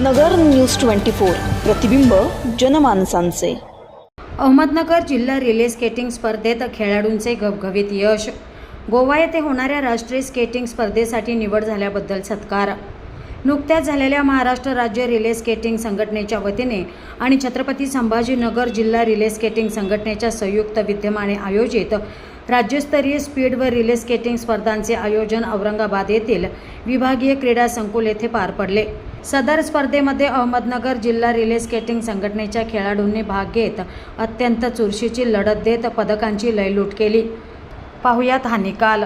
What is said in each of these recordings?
नगर news twenty four. प्रतिबिंब जनमानसांचे. अहमदनगर जिल्हा relay skating स्पर्धेत खेळाडूंचे घवघवीत यश. गोवा येथे होणाऱ्या राष्ट्रीय स्केटिंग स्पर्धेसाठी निवड झाल्याबद्दल सत्कार. नुकत्याच झालेल्या महाराष्ट्र राज्य रिले स्केटिंग संघटनेच्या वतीने आणि छत्रपती संभाजीनगर जिल्हा रिले स्केटिंग संघटनेच्या संयुक्त विद्यमाने आयोजित राज्यस्तरीय स्पीड व रिले स्केटिंग स्पर्धांचे आयोजन औरंगाबाद येथील विभागीय क्रीडा संकुल येथे पार पडले. सदर स्पर्धेमध्ये अहमदनगर जिल्हा रिले स्केटिंग संघटनेच्या खेळाडूंनी भाग घेत अत्यंत चुरशीची लढत देत पदकांची लयलूट केली. पाहुयात हा निकाल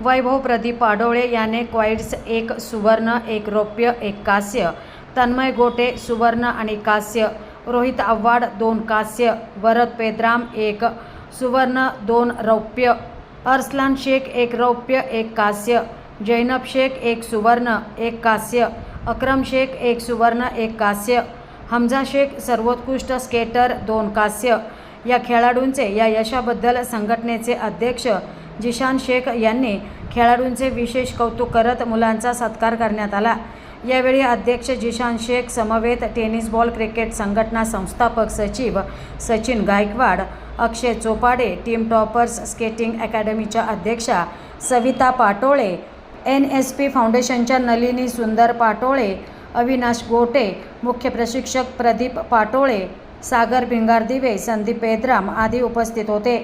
वैभव प्रदीप पाडोळे याने क्वाईड्स एक सुवर्ण एक रौप्य एक कांस्य. तन्मय गोटे सुवर्ण आणि कांस्य. रोहित आव्हाड दोन कांस्य. वरद पेद्राम एक सुवर्ण दोन रौप्य. अरसलान शेख एक रौप्य एक कांस्य. जैनब शेख एक सुवर्ण एक कांस्य. अक्रम शेख एक सुवर्ण एक कांस्य. हमजा शेख सर्वोत्कृष्ट स्केटर दोन कांस्य. या खेळाडूंचे या यशाबद्दल संघटनेचे अध्यक्ष जिशान शेख यांनी खेळाडूंचे विशेष कौतुक करत मुलांचा सत्कार करण्यात आला. यावेळी अध्यक्ष जिशान शेख समवेत टेनिस बॉल क्रिकेट संघटना संस्थापक सचिव Sachin Gaikwad Akshay Chopade team toppers skating अकॅडमीच्या अध्यक्षा Savita Patole N S P फाउंडेशनच्या नलिनी सुंदर पाटोळे अविनाश गोटे मुख्य प्रशिक्षक प्रदीप पाटोळे सागर भिंगार दिवे संदीप पेद्राम आदी उपस्थित होते.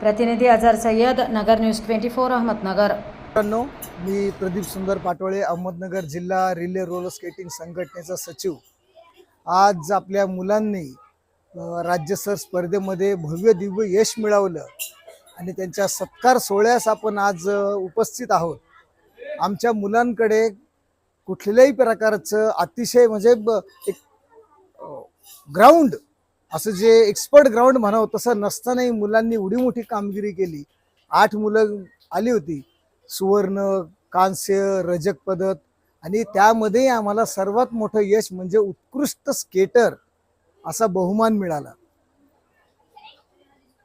प्रतिनिधी Azhar Sayyad Nagar news twenty four Ahmednagar. मित्रांनो मी प्रदीप सुंदर पाटोळे अहमदनगर जिल्हा रिले रोलर स्केटिंग संघटनेचा सचिव. आज आपल्या मुलांनी राज्यस्तर स्पर्धेमध्ये भव्य दिव्य यश मिळवलं आणि त्यांच्या सत्कार सोहळ्यास आपण आज उपस्थित आहोत. आमच्या मुलांकडे कुठल्याही प्रकारचं अतिशय म्हणजे ब- एक ग्राउंड असं जे एक्सपर्ट ग्राउंड म्हणावं तसं नसतानाही मुलांनी एवढी मोठी कामगिरी केली. आठ मुलं आली होती. सुवर्ण कांस्य रजक पदक. आणि त्यामध्ये आम्हाला सर्वात मोठं यश म्हणजे उत्कृष्ट स्केटर असा बहुमान मिळाला.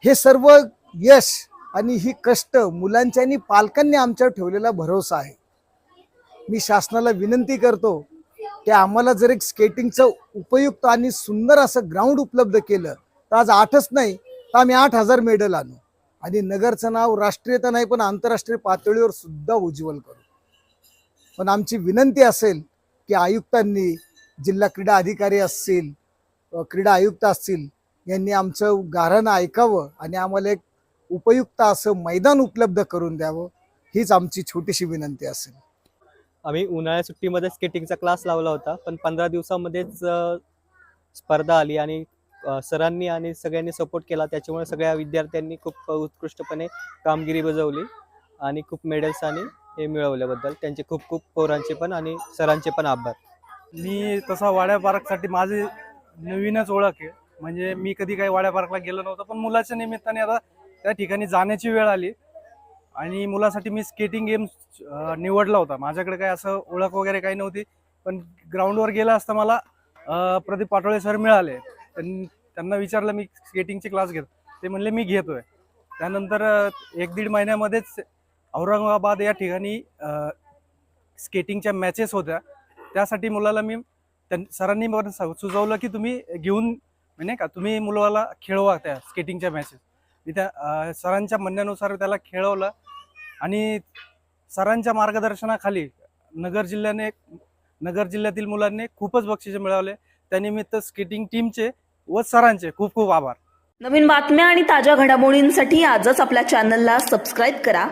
हे सर्व यश आणि ही कष्ट मुलांच्या आणि पालकांनी आमच्यावर ठेवलेला भरोसा आहे. मी शासनाला विनंती करतो की आम्हाला जर एक स्केटिंगचं उपयुक्त आणि सुंदर असं ग्राउंड उपलब्ध केलं तर आज आठच नाही तर आम्ही आठ हजार मेडल आणू. आणि नगरचं नाव राष्ट्रीय तर नाही पण आंतरराष्ट्रीय पातळीवर सुद्धा उज्ज्वल करू. पण आमची विनंती असेल की आयुक्तांनी जिल्हा क्रीडा अधिकारी असतील क्रीडा आयुक्त असतील यांनी आमचं गारण ऐकावं आणि आम्हाला एक उपयुक्त असं मैदान उपलब्ध करून द्यावं हीच आमची छोटीशी विनंती असेल. आम्ही उन्हाळ्या सुट्टीमध्ये स्केटिंगचा क्लास लावला होता पण पंधरा दिवसामध्येच स्पर्धा आली आणि सरांनी आणि सगळ्यांनी सपोर्ट केला. त्याच्यामुळे सगळ्या विद्यार्थ्यांनी खूप उत्कृष्टपणे कामगिरी बजावली आणि खूप मेडल्स आणि हे मिळवल्याबद्दल. त्यांचे खूप खूप पोरांचे पण आणि सरांचे पण आभार. मी तसा वाड्या पार्कसाठी माझी नवीनच ओळख आहे. म्हणजे मी कधी काही वाड्या पार्कला गेलो नव्हतं पण मुलाच्या निमित्ताने आता त्या ठिकाणी जाण्याची वेळ आली. आणि मुलासाठी मी स्केटिंग गेम निवडला होता. माझ्याकडे काही असं ओळख वगैरे काही नव्हती पण ग्राउंडवर गेला असता मला प्रदीप पाटोळे सर मिळाले. त्यांना विचारलं मी स्केटिंगचे क्लास घेत. ते म्हणले मी घेतोय. त्यानंतर एक दीड महिन्यामध्येच औरंगाबाद या ठिकाणी स्केटिंगच्या मॅचेस होत्या. त्यासाठी मुलाला मी त्यां सरांनी मला सुचवलं की तुम्ही घेऊन म्हणजे नाही का तुम्ही मुलाला खेळवा त्या स्केटिंगच्या मॅचेस मी सरांच्या म्हणण्यानुसार त्याला खेळवलं आणि सरांच्या मार्गदर्शनाखाली नगर जिल्ह्याने नगर जिल्ह्यातील मुलांनी खूपच बक्षिसे मिळवले. त्यानिमित्त स्केटिंग टीमचे व सरांचे खूप खूप आभार. नवीन बातम्या आणि ताज्या घडामोडींसाठी आजच आपल्या चॅनलला सबस्क्राईब करा.